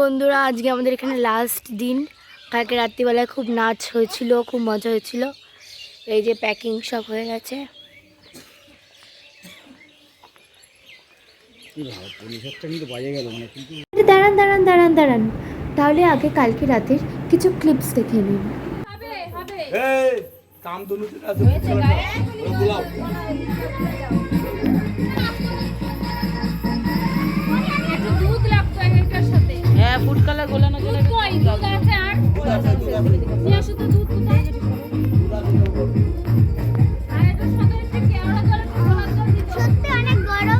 বন্ধুরা আজকে আমাদের এখানে লাস্ট দিন। কালকে রাত্রিবেলায় খুব নাচ হয়েছিল খুব মজা হয়েছিল। এই যে প্যাকিং সব হয়ে গেছে। মানে দাঁড়ান দাঁড়ান দাঁড়ান দাঁড়ান। তাহলে আগে কালকে রাতের কিছু ক্লিপস দেখে নিন। এই কাম হ্যাঁ ফুড কালার গোলানো কই দুধ আছে আর? নিয়ে আসো তো দুধ কোথায়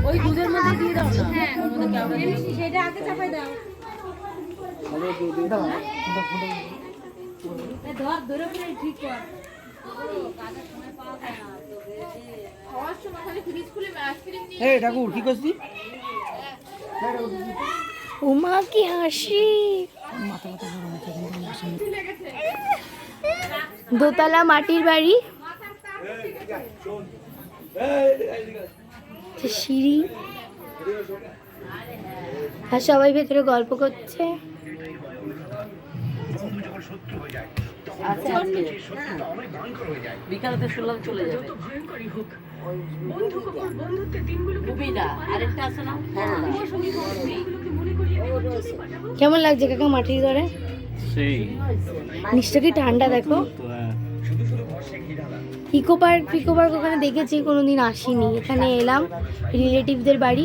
ওই দুধের মধ্যে দিয়ে দাও না? হ্যাঁ। ওর মধ্যে কেওড়া দিয়ে সেটা আগে চাপাই দাও। ধর ধরে ঠিক কর। ঠাকুর কি করছিস? উমা কি হাসি। দোতলা মাটির বাড়ি। সিঁড়ি। আর সবাই ভেতরে গল্প করছে। শুনলাম চলে যাবে। না আরেকটা আছে না? হ্যাঁ। কেমন লাগছে কাকা মাটির ঘরে সেই। নিচটা কি ঠান্ডা দেখো? হ্যাঁ ইকো পার্ক পিকো পার্ক ওখানে দেখেছি কোনোদিন আসিনি। এখানে এলাম রিলেটিভদের বাড়ি।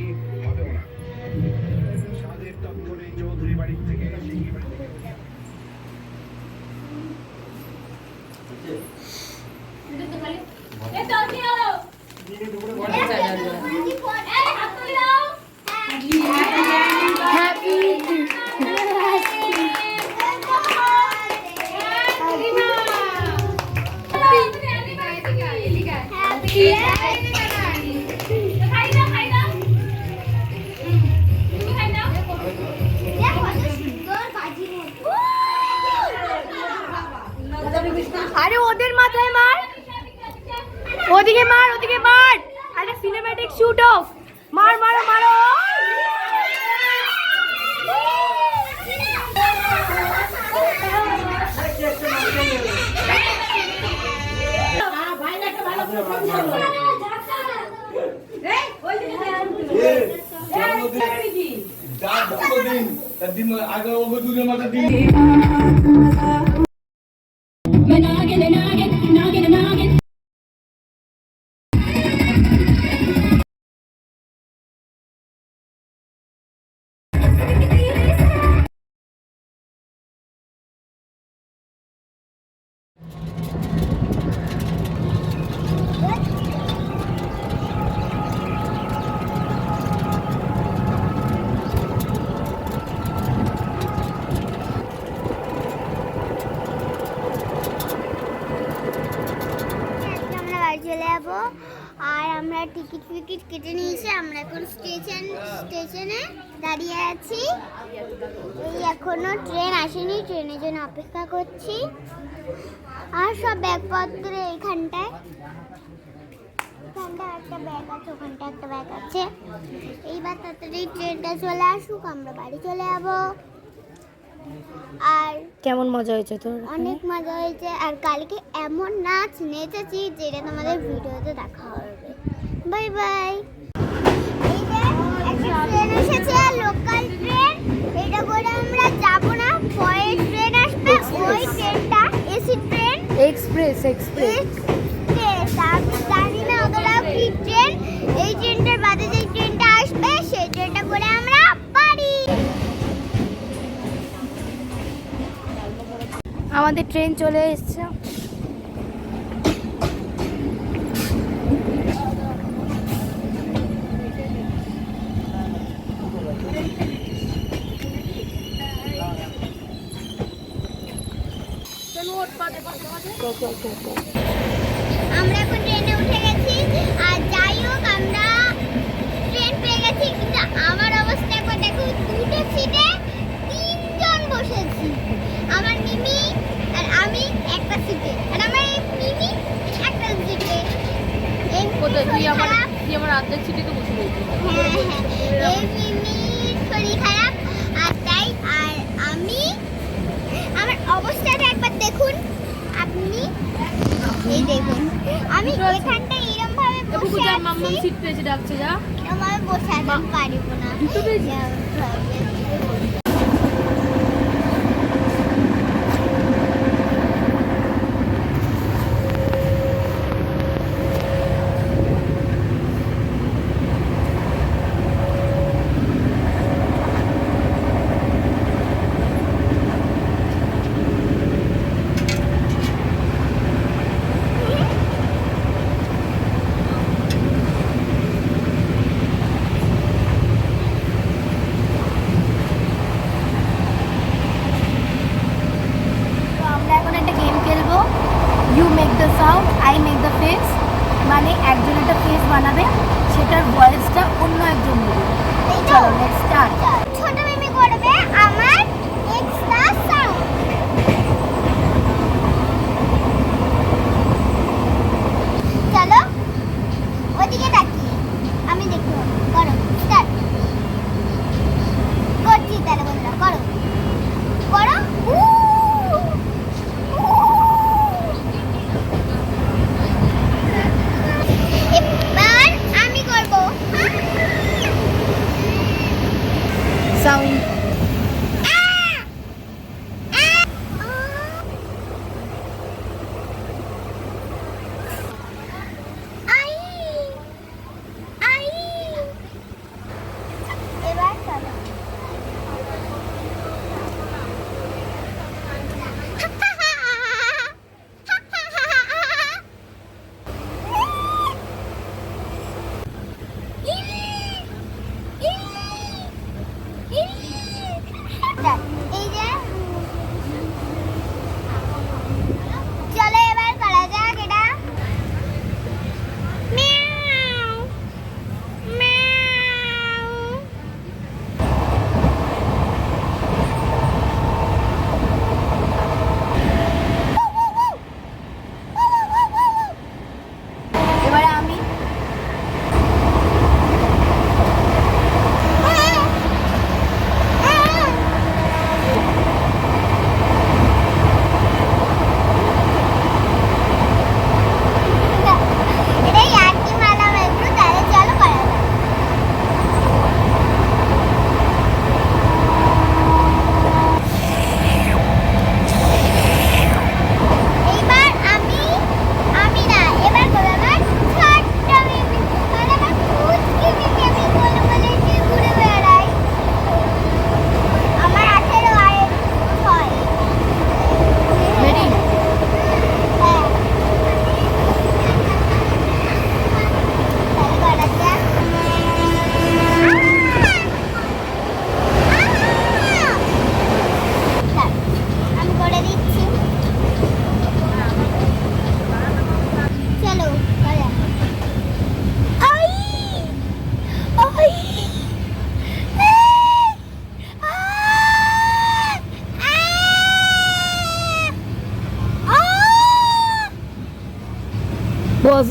তার দিন আগে টিকিট ফিকিট কেটে নিয়েছি আমরা এখন স্টেশন স্টেশনে দাঁড়িয়ে আছি। এই এখনও ট্রেন আসেনি ট্রেনের জন্য অপেক্ষা করছি। আর সব ব্যাগপত্র এইখানটায় এখানটায় একটা ব্যাগ আছে ওখানটা একটা ব্যাগ আছে। এইবার তাড়াতাড়ি ট্রেনটা চলে আসুক আমরা বাড়ি চলে যাব। আর কেমন মজা হয়েছে তোর অনেক মজা হয়েছে। আর কালকে এমন নাচ নেচেছি যেটা তোমাদের ভিডিওতে দেখা হবে। Bye bye. ট্রেন এসেছে লোকাল ট্রেন এটা করে আমরা যাব না পরে ট্রেন আসবে ওই ট্রেনটা এসি ট্রেন এক্সপ্রেস এক্সপ্রেস জানি না ওগুলো কি ট্রেন এই ট্রেনটার বাদে যে ট্রেনটা আসবে সেই ট্রেনটা করে আমরা বাড়ি। আমাদের ট্রেন চলে এসছে। আমরা এখন ট্রেনে উঠে গেছি আর যাই হোক আমরা তো তুই শরীর আমার খারাপ। তুই আমার আর্ধেক সিটিতে বসে রয়েছিস হ্যাঁ হ্যাঁ এই মিমির শরীর খারাপ আর তাই আর আমি আমার অবস্থাটা একবার দেখুন আপনি এই দেখুন। আমি এখানটা এরকম ভাবে বসে যা মাম্মাম সিট পেয়েছে ডাকছে যা। এরকম বসে আছি আমি পারব না দুটো পেয়েছি? তো আমরা এখন একটা গেম খেলব you make the sound I make the face মানে একজন একটা ফেস বানাবে সেটার ভয়েসটা অন্য একজন দেবে চলো লেটস স্টার্ট ছোট মিমি করবে আমার এক্সট্রা সাউন্ড চলো ওদিকে তাকিয়ে। আমি দেখব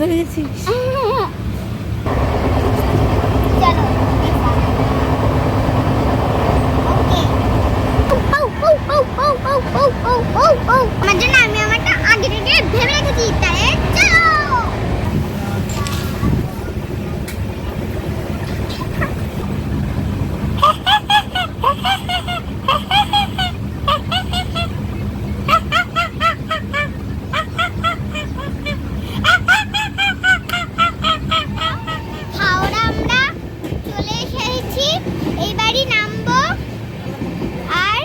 বসে গেছিস চলো আমার জন্য আমি আমারটা আগে থেকে ভেবে রেখেছি তাহলে চলো হাওড়া আমরা চলে এসেছি এইবারই নামবো আর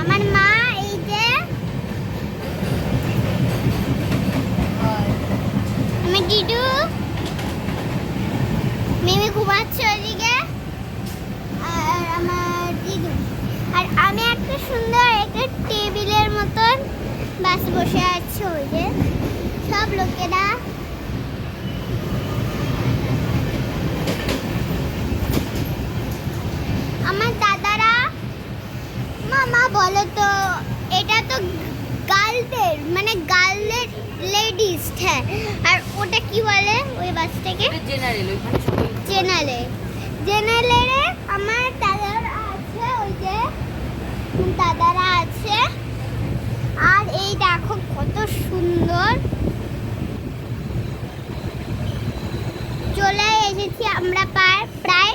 আমার মা এই যে আমার ডিডু মিমি ঘুমাচ্ছে ওইদিকে আর আমার দিদু আর আমি একটা সুন্দর একটা টেবিলের মতন বাস বসে আছি ওই যে। সব লোকেরা আমার দাদারা মামা বলো তো এটা তো গার্লদের মানে গার্লের লেডিস হ্যাঁ। আর ওটা কি বলে ওই বাসটাকে? জেনারেল জেনারেল জেনারেলে আমার দাদারা আছে ওই দাদারা আছে। আর এই দেখো কত সুন্দর। চলে এসেছি আমরা প্রায় প্রায়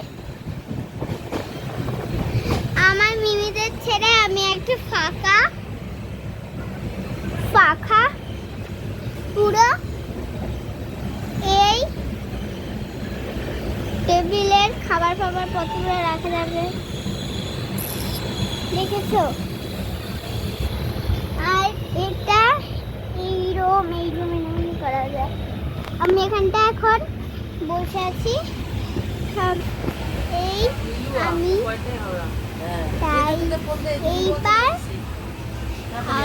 আমার মিমিদের ছেড়ে আমি একটু ফাঁকা ফাঁকা পুরো এই টেবিলের খাবার ফাবার পত্রগুলো রাখা যাবে দেখেছ? আর এটা এই রুম এই এমনি করা যায়। আমি এখানটা এখন বসে আছি। এই আমি তাই এইবার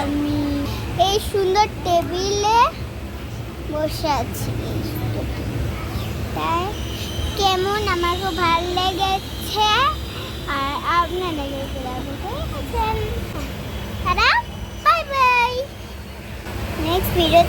আমি এই সুন্দর টেবিলে বসে আছি। এই তাই কেমন খুব ভালো লেগেছে? আর আপনার কীরকম আছেন তারা বাই বাই নেক্সট ভিডিও